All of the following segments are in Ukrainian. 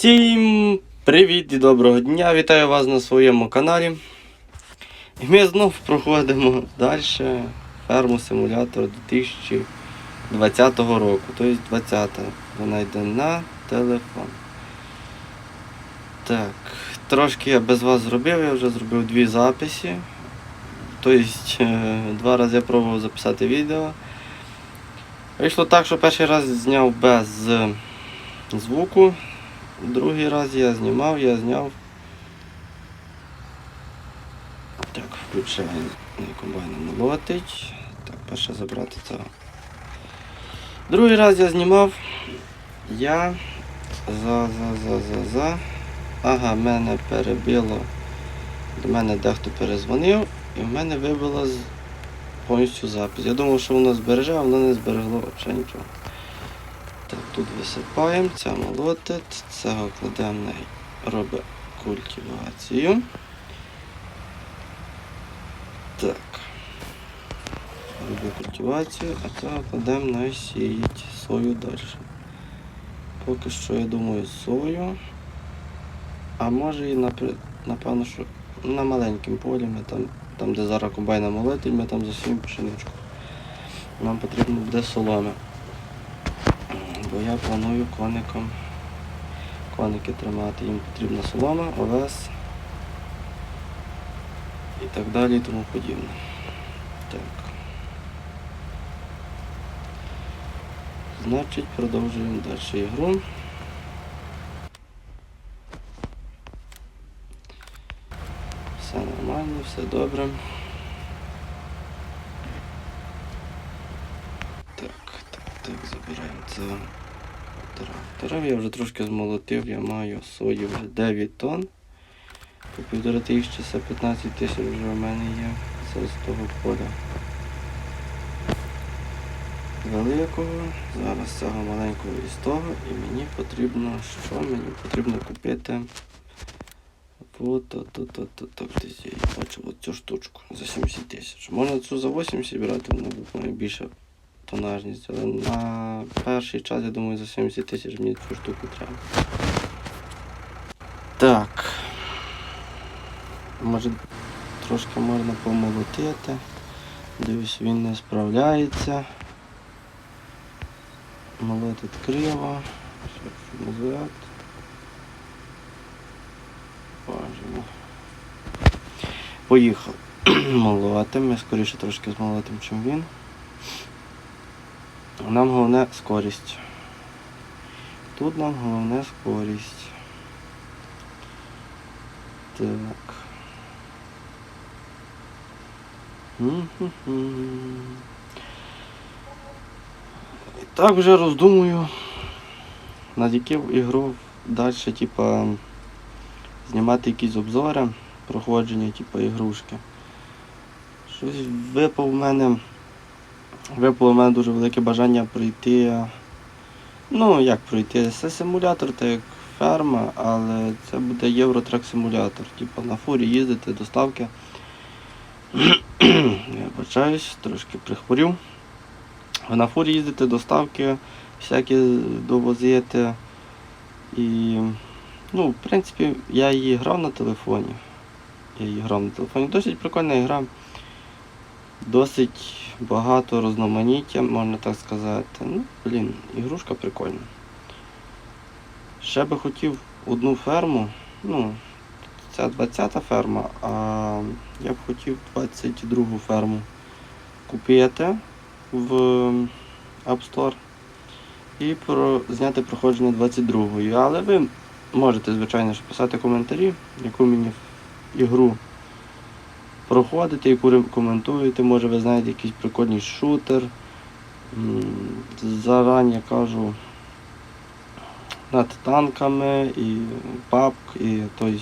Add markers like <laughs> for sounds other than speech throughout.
Всім привіт і доброго дня! Вітаю вас на своєму каналі. І ми знов проходимо далі ферму симулятор 2020 року. Тобто 20 вона йде на телефон. Так, трошки я без вас зробив, я вже зробив дві записи. Тобто е, два рази я пробував записати відео. Вийшло так, що перший раз зняв без е, звуку. Другий раз я знімав, я зняв. Так, включаємо на комбайна молотить. Так, перше забрати цього. Другий раз я знімав. Я за за за за за. Ага, мене перебило. До мене дехто перезвонив і в мене вибило повністю запис. Я думав, що воно збереже, а воно не зберегло взагалі нічого. Так, тут висипаємо, це молотить, цього кладемо робить культивацію. Так. Робить культивацію, а цього кладемо на сіять сою далі. Поки що я думаю сою. А може і напевно, що на маленькому полі ми там, там де зараз комбайна молотить, ми там засіємо пшеничку. Нам потрібно буде соломи. Бо я планую коником коники тримати. Їм потрібна солома, овес і так далі і тому подібне. Так. Значить, продовжуємо далі ігру. Все нормально, все добре. Так, так, так, забираємо це трактора. Я вже трошки змолотив, я маю сої вже 9 тонн. По півтора тисячі, це 15 тисяч вже в мене є. Це з того поля. Великого, зараз цього маленького із того, і мені потрібно що? Мені потрібно купити бачив от цю штучку за 70 тисяч. Можна цю за 80 брати, вона буде більше тонажність, але на перший час, я думаю, за 70 тисяч мені цю штуку треба. Так. Може трошки можна помолотити. Дивлюсь, він не справляється. Молотить криво. Назад. Бажано. Поїхав. <clears throat> Молотим. Ми скоріше трошки змолотим, чим він. Нам головне скорість. Тут нам головне скорість. Так. І так вже роздумую, над яку ігру далі, типа, знімати якісь обзори, проходження, типа, ігрушки. Щось випав в мене. Випало в мене дуже велике бажання пройти. Ну, як пройти? Це симулятор, так як ферма, але це буде Євротрек симулятор. Типу на фурі їздити, доставки. <clears throat> Я бачаюсь, трошки прихворів. На фурі їздити, доставки, всякі довозити. І, ну, в принципі, я її грав на телефоні. Я її грав на телефоні. Досить прикольна гра. Досить багато розноманіття, можна так сказати. Ну, блін, ігрушка прикольна. Ще би хотів одну ферму. Ну, це 20-та ферма, а я б хотів 22-гу ферму купити в App Store і про, зняти проходження 22-ї. Але ви можете, звичайно писати коментарі, яку мені ігру проходите, яку рекомендуєте, може ви знаєте якийсь прикольний шутер. Зарані кажу над танками і PUBG, і тобто,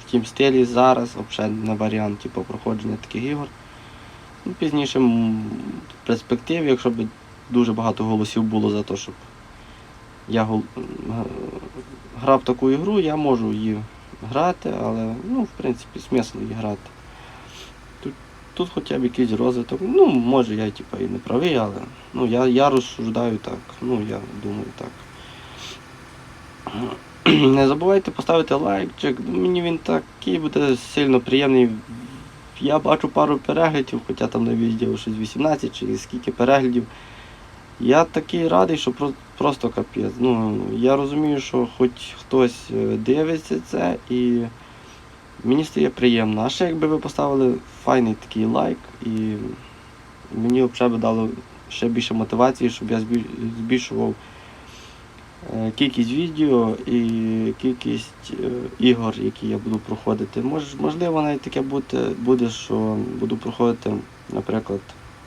в тім стилі зараз взагалі не варіант типу, проходження таких ігор. Ну, Пізніше в перспективі, якщо б дуже багато голосів було за те, щоб я грав таку ігру, я можу її грати, але ну, в принципі смисл її грати. Тут, хоча б якийсь розвиток. Ну, може я типу, і не правий, але ну, я, я розсуждаю так. Ну, я думаю так. <clears throat> Не забувайте поставити лайкчик. Мені він такий буде сильно приємний. Я бачу пару переглядів, хоча там на відео щось 18 чи скільки переглядів. Я такий радий, що про- просто капець. Ну, я розумію, що хоч хтось е, дивиться це і мені стає приємно. А ще якби ви поставили файний такий лайк і мені взагалі дало ще більше мотивації, щоб я збільшував е, кількість відео і кількість е, ігор, які я буду проходити. Мож, можливо, навіть таке буде, що буду проходити, наприклад,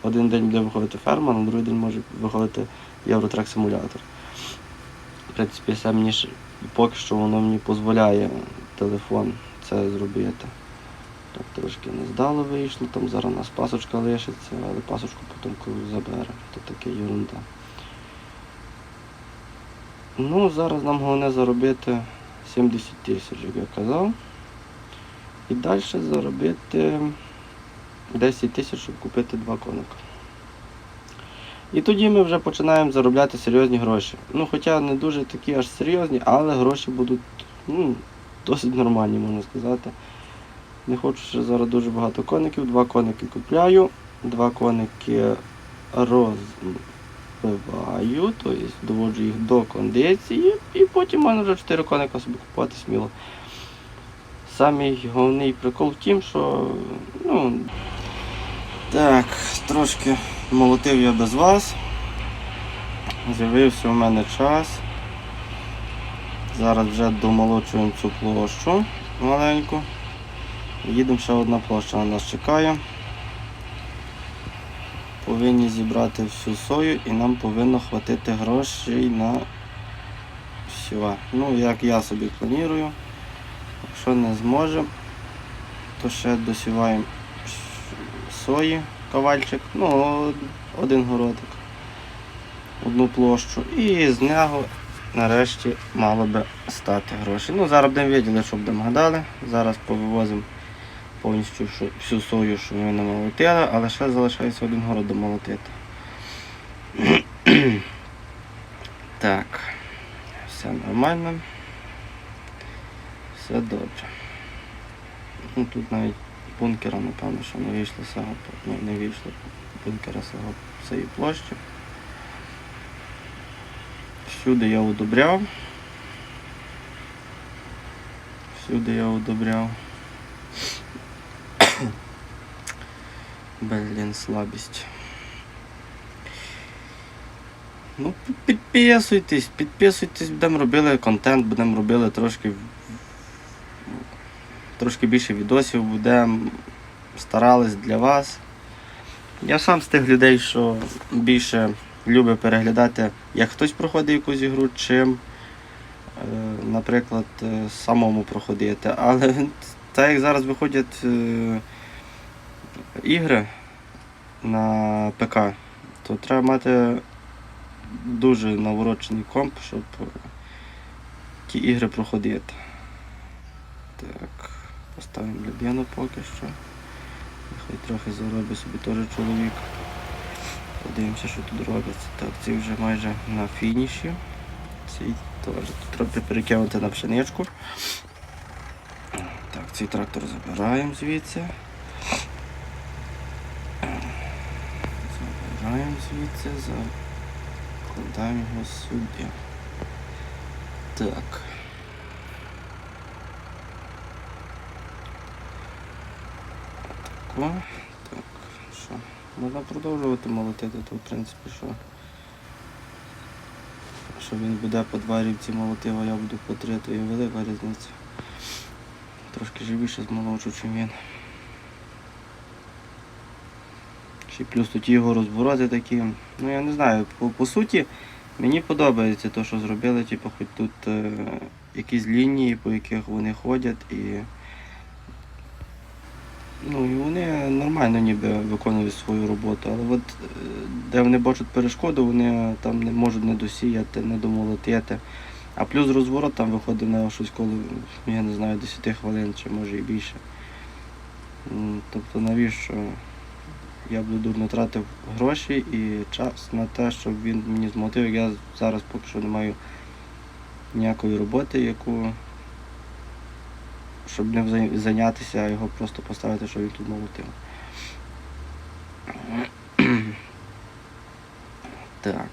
один день буде виходити ферма, на другий день може виходити Євротрек симулятор. В принципі, все мені поки що воно мені дозволяє телефон це зробити. Так трошки не здало вийшло, там зараз у нас пасочка лишиться, але пасочку потім коли забере. То таке ерунда. Ну, зараз нам головне заробити 70 тисяч, як я казав. І далі заробити 10 тисяч, щоб купити два коника. І тоді ми вже починаємо заробляти серйозні гроші. Ну, хоча не дуже такі аж серйозні, але гроші будуть ну, досить нормальні, можна сказати. Не хочу ще зараз дуже багато коників. Два коники купляю, два коники розбиваю, тобто доводжу їх до кондиції, і потім можна вже 4 коника собі купувати сміло. Самий головний прикол в тім, що ну, так, трошки молотив я без вас. З'явився у мене час. Зараз вже домолочуємо цю площу маленьку. Їдемо ще одна площа на нас чекає. Повинні зібрати всю сою і нам повинно хватити грошей на все. Ну, як я собі планую. Якщо не зможемо, то ще досіваємо сої, ковальчик, ну, один городик, одну площу. І з нього нарешті мало би стати гроші. Ну, зараз будемо виділи, що будемо гадали. Зараз повивозимо повністю всю сою, що ми намолотили, але ще залишається один город домолотити. <clears throat> так, все нормально. Все добре. Ну, тут навіть бункера, напевно, що не вийшло з ну, не вийшло бункера цього цієї площі. Всюди я удобряв. Всюди я удобряв. Блін, слабість. Ну, підписуйтесь, підписуйтесь, будемо робили контент, будемо робили трошки трошки більше відосів, будемо старались для вас. Я сам з тих людей, що більше любить переглядати, як хтось проходить якусь ігру, чим, е, наприклад, е, самому проходити. Але <laughs> так як зараз виходять е, ігри на ПК, то треба мати дуже наворочений комп, щоб ті ігри проходити. Так, поставимо людину поки що. Нехай трохи заробить собі теж чоловік. Подивимося, що тут робиться. Так, ці вже майже на фініші. Цей теж тут треба перекинути на пшеничку. Так, цей трактор забираємо звідси. Забираємо звідси, закладаємо його сюди. Так. Тако. Можна продовжувати молотити, то в принципі що. Що він буде по два рівці молотив, а я буду по три, то є велика різниця. Трошки живіше змолочу, чим він. Ще плюс тут його розвороти такі. Ну я не знаю, по, по суті мені подобається те, що зробили, типу, хоч тут е, якісь лінії, по яких вони ходять і. Ну і вони нормально ніби виконують свою роботу, але от е, де вони бачать перешкоду, вони там не можуть не досіяти, не домолотити. А плюс розворот там виходить на щось коло, я не знаю, 10 хвилин чи може і більше. Тобто навіщо я буду дурно тратив гроші і час на те, щоб він мені змотив, я зараз поки що не маю ніякої роботи, яку. Щоб взай- зайнятися, а його просто поставити, що він тут молотив. <clears throat> Так.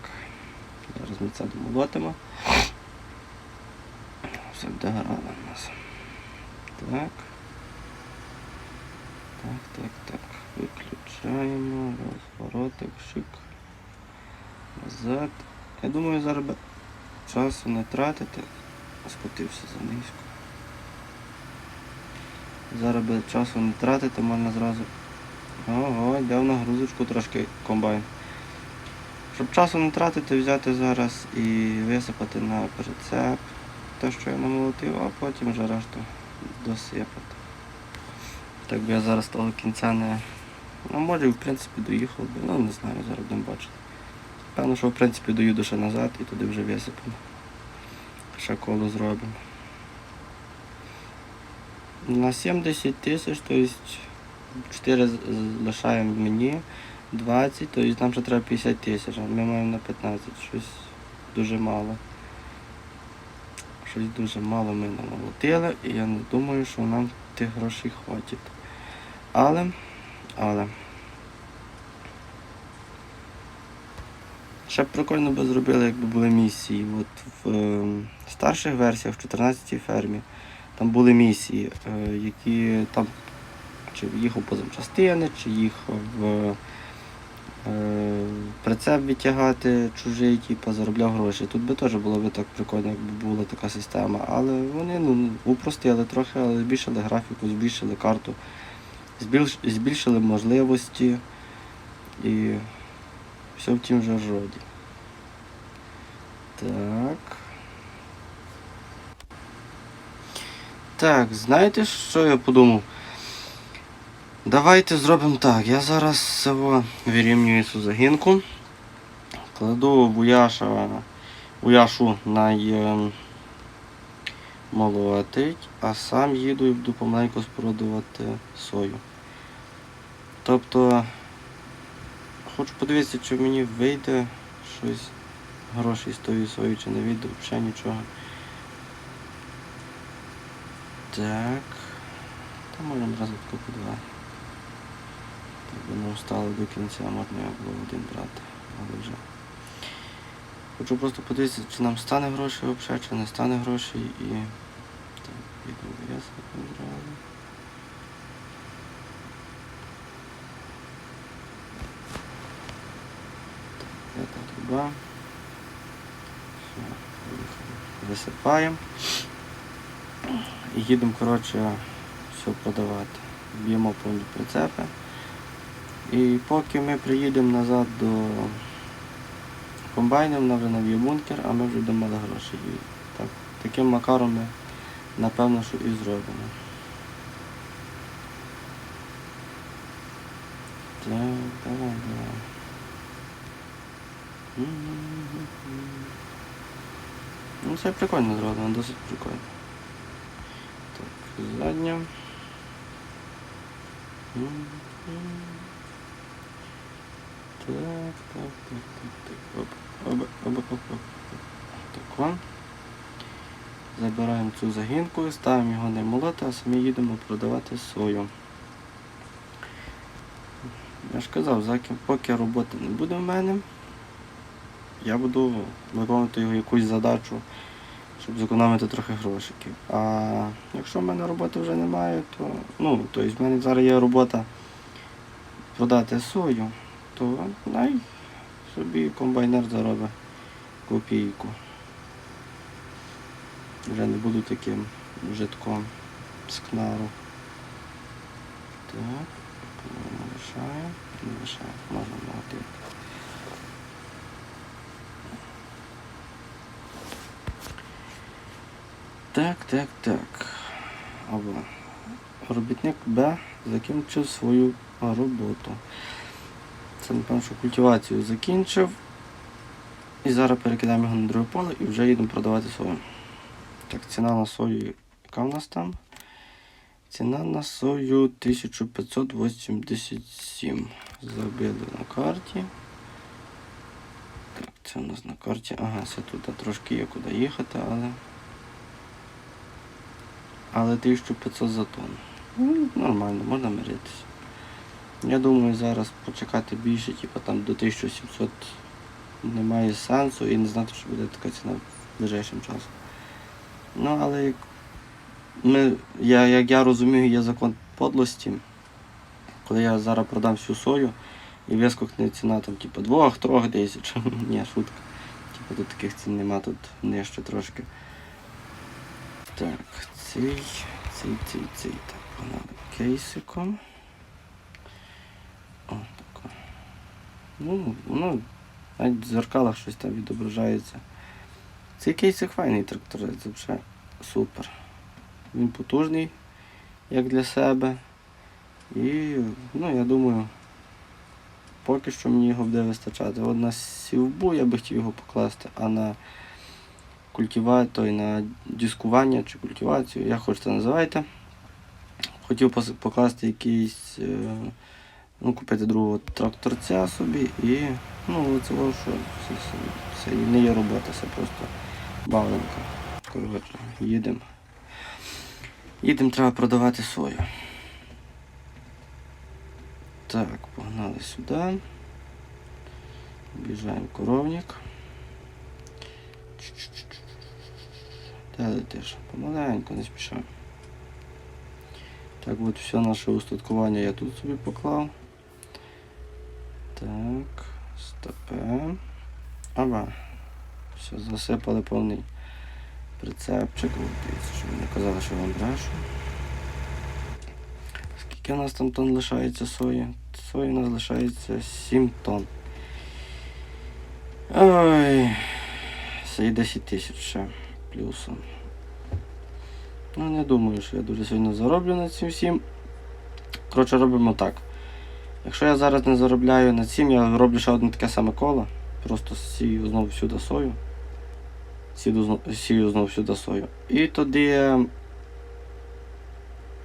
Зараз ми це домолотимо. Все буде гаразд у нас. Так. Так, так, так. Виключаємо. Розворотик, шик. Назад. Я думаю, зараз часу не тратити. Скотився за низько. Зараз би часу не тратити, можна зразу. Ого, йде в нагрузочку трошки комбайн. Щоб часу не тратити, взяти зараз і висипати на прицеп те, що я намолотив, а потім вже решту досипати. Так би я зараз того кінця не. Ну, може, в принципі, доїхав би, ну не знаю, зараз будемо бачити. Певно, що в принципі доїду ще назад і туди вже висипемо. Ще коло зробимо. На 70 тисяч, тобто 4 з- з- лишаємо мені, 20, тобто нам ще треба 50 тисяч, а ми маємо на 15, щось дуже мало. Щось дуже мало ми намолотили, і я не думаю, що нам тих грошей хватить. Але, але. Ще б прикольно би зробили, якби були місії. От в е, старших версіях, в 14-й фермі, там були місії, е, які там чи їхав по запчастини, чи їхав в е, прицеп відтягати чужий, типу, заробляв гроші. Тут би теж було б так прикольно, якби була така система. Але вони ну, упростили трохи, але збільшили графіку, збільшили карту, збільшили можливості і все в тім же роді. Так. Так, знаєте, що я подумав? Давайте зробимо так. Я зараз вирівнюю цю загінку. Кладу вуяша, вуяшу на е, молотить, а сам їду і буду помаленьку спорудувати сою. Тобто хочу подивитися, чи мені вийде щось грошей з тої сої, чи не вийде взагалі нічого. Так. Та можемо разом по два. Так би не встали до кінця, можна його було один брати, але вже. Хочу просто подивитися, чи нам стане грошей взагалі, чи не стане грошей і. Так, піду в'язку зразу. Так, Эта труба. Все. Висипаємо. І їдемо, коротше, все продавати. Б'ємо повні прицепи. І поки ми приїдемо назад до комбайнів, вона вже нав'є бункер, а ми вже будемо мали гроші. І так, таким макаром ми напевно, що і зробимо. Так, давай, давай. Ну, це прикольно зроблено, досить прикольно. Задня. Так, так, так, так, так. Оп, оп, оп, оп, оп. Так, о. Забираємо цю загінку, ставимо його не молоти, а самі їдемо продавати сою. Я ж казав, поки роботи не буде в мене, я буду виконувати його якусь задачу, щоб зекономити трохи грошиків. А якщо в мене роботи вже немає, то ну, тобто в мене зараз є робота продати сою, то най собі комбайнер заробить копійку. Вже не буду таким житком з кнару. Так, не лишає, не лишає, можна молотити. Так, так, так. Або робітник Б закінчив свою роботу. Це, напевно, що культивацію закінчив. І зараз перекидаємо його на друге поле і вже їдемо продавати сою. Так, ціна на сою, яка в нас там? Ціна на сою 1587. Забили на карті. Так, це у нас на карті. Ага, це тут трошки є куди їхати, але Але 1500 за тонну. Ну, нормально, можна миритися. Я думаю, зараз почекати більше, типу там до 1700 немає сенсу і не знати, що буде така ціна ближайшим часом. Ну, але як, ми, я, як я розумію, є закон подлості, коли я зараз продам всю сою і вискокне ціна там, типу, 2-3 тисяч. <laughs> Ні, шутка. Типу тут таких цін нема, тут нижче трошки. Так, цей, цей, цей, цей. Так, погнали кейсиком. О, тако. Ну, воно навіть в зеркалах щось там відображається. Цей кейсик файний тракторець, вже супер. Він потужний, як для себе. І, ну, я думаю, поки що мені його буде вистачати. От на сівбу я би хотів його покласти, а на культива... той, на дискування чи культивацію, як хочете називайте. Хотів покласти якийсь, е, ну, купити другого тракторця собі і ну, во що це, це, це не є робота, це просто бавленка. Коротше, їдемо. Їдемо, треба продавати сою. Так, погнали сюди. Біжаємо коровник. Де летиш? Помаленьку, не спішай. Так, от все наше устаткування я тут собі поклав. Так, стопе. Аба. Все, засипали повний прицепчик. Дивіться, не казали, що вам брешу. Скільки у нас там тонн лишається сої? Сої у нас лишається 7 тонн. Ой. Це і 10 тисяч ще плюсом. Ну, не думаю, що я дуже сильно зароблю на цим всім. Коротше, робимо так. Якщо я зараз не заробляю на цим, я роблю ще одне таке саме коло. Просто сію знову всюди сою. Сію знову, сію знову всюди сою. І тоді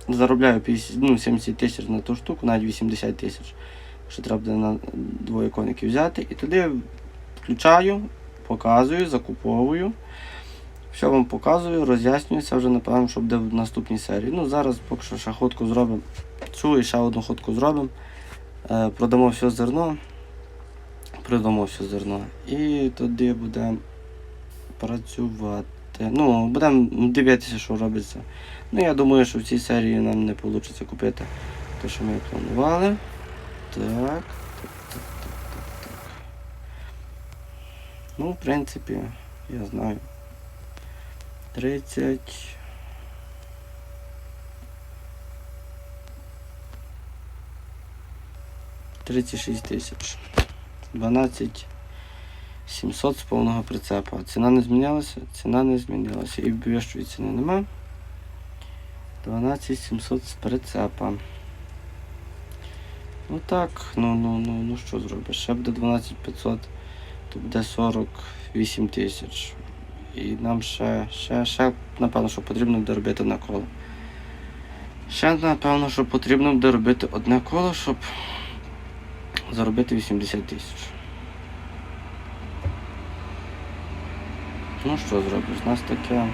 заробляю 50, ну, 70 тисяч на ту штуку, навіть 80 тисяч. Що треба буде на двоє коників взяти. І тоді включаю, показую, закуповую. Все вам показую, роз'яснюю, це вже напевно, що буде в наступній серії. Ну, зараз поки що ще ходку зробимо. Цю і ще одну ходку зробимо. Е, продамо все зерно. Продамо все зерно. І тоді будемо працювати. Ну, будемо дивитися, що робиться. Ну, я думаю, що в цій серії нам не вийде купити те, що ми планували. Так. Ну, в принципі, я знаю. 30. Тридцять шість тисяч. 12 700 з повного прицепа. Ціна не змінялася? Ціна не змінилася. І вищої ціни нема. 12 700 з прицепа. Ну так, ну ну ну ну що зробиш? Ще буде 12 500, то буде 48 тисяч. І нам ще, ще, ще, напевно, що потрібно буде робити одне коло. Ще, напевно, що потрібно буде робити одне коло, щоб заробити 80 тисяч. Ну що зробиш? У нас таке.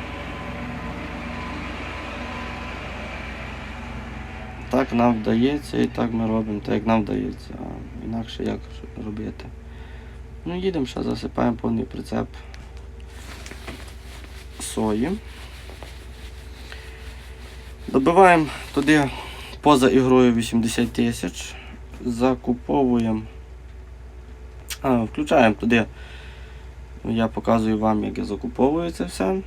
Так нам вдається і так ми робимо, так як нам вдається, а інакше як робити. Ну їдемо ще засипаємо повний прицеп сої. Добиваємо туди поза ігрою 80 тисяч. Закуповуємо. А, включаємо туди. Я показую вам, як я закуповую це все.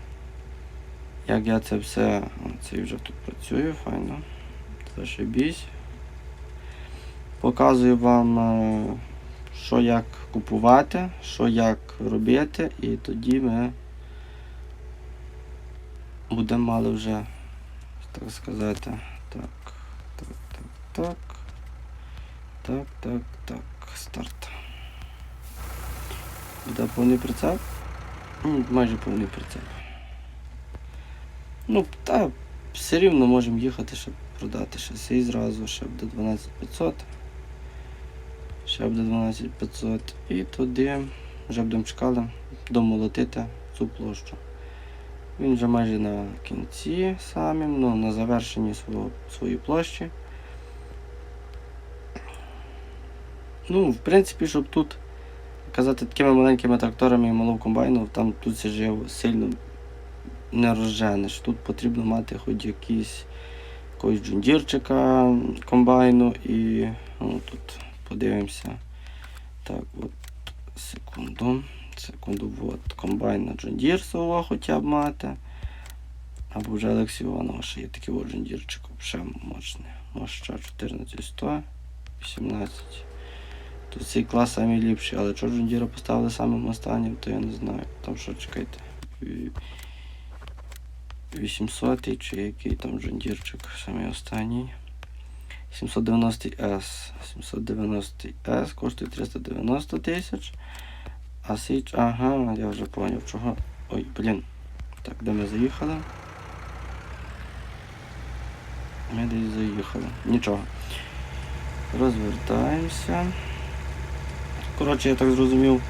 Як я це все. Це вже тут працює, файно. Зашибісь. Показую вам, е, що як купувати, що як робити, і тоді ми будемо мали вже, так сказати, так, так, так, так, так, так, так, старт. Буде повний прицеп? Майже повний прицеп. Ну, та все рівно можемо їхати, щоб продати ще сей зразу, ще буде 12500. Ще буде 12500. І тоді вже будемо чекали домолотити цю площу. Він вже майже на кінці самим, ну, на завершенні свого, своєї площі. Ну, в принципі, щоб тут казати такими маленькими тракторами і малого комбайну, там тут ж сильно не розженеш. Тут потрібно мати хоч якийсь якогось джундірчика комбайну і ну, тут подивимося. Так, от секунду. Секунду, от комбайн на джундір свого хоча б мати. Або вже Олексій Іванова ще є такий от джундірчик, ще мощний. Моща 14100, 18. Тут цей клас самий ліпший, але чого джундіра поставили самим останнім, то я не знаю. Там що чекайте. Ві- 800 чи який там джундірчик, самий останній. 790S. 790S коштує 390 тисяч. А січ, ага, я вже поняв, чого. Ой, блін. Так, де ми заїхали? Ми десь заїхали. Нічого. Розвертаємося. Коротше, я так зрозумів,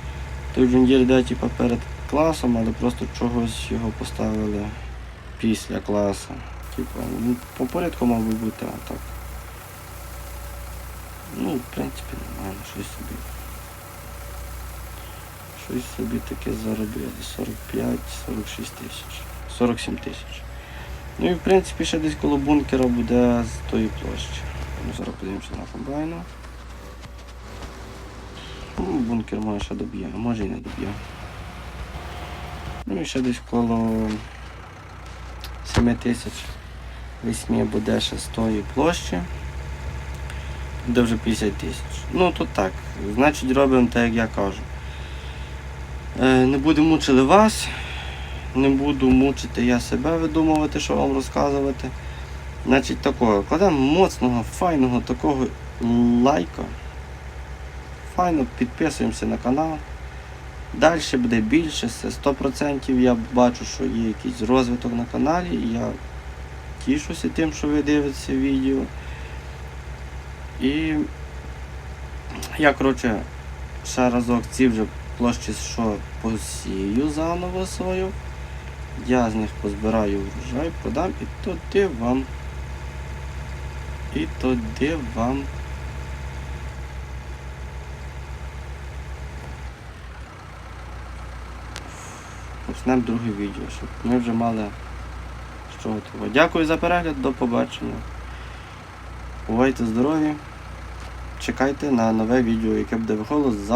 той джундір йде типа перед класом, але просто чогось його поставили після класу. Типа, ну, по порядку мав би бути, а так. Ну, в принципі, нормально, щось собі. Щось собі таке заробили. 45-46 тисяч. 47 тисяч. Ну і в принципі ще десь коло бункера буде з тої площі. Ми зараз подивимося на комбайну. Ну, бункер може ще доб'є, а може і не доб'є. Ну і ще десь коло 7 тисяч. 8 буде ще з тої площі. Буде вже 50 тисяч. Ну то так. Значить робимо так, як я кажу. Е, не буду мучили вас, не буду мучити я себе видумувати, що вам розказувати. Значить такого, кладемо моцного, файного такого лайка. Файно підписуємося на канал. Далі буде більше, це 100% я бачу, що є якийсь розвиток на каналі. Я тішуся тим, що ви дивитеся відео. І я, коротше, ще разок ці вже площі, що посію заново свою. Я з них позбираю врожай, продам і туди вам. І туди вам. Почнемо друге відео, щоб ми вже мали що готувати. Дякую за перегляд, до побачення. Бувайте здорові. Чекайте на нове відео, яке буде виходило завтра.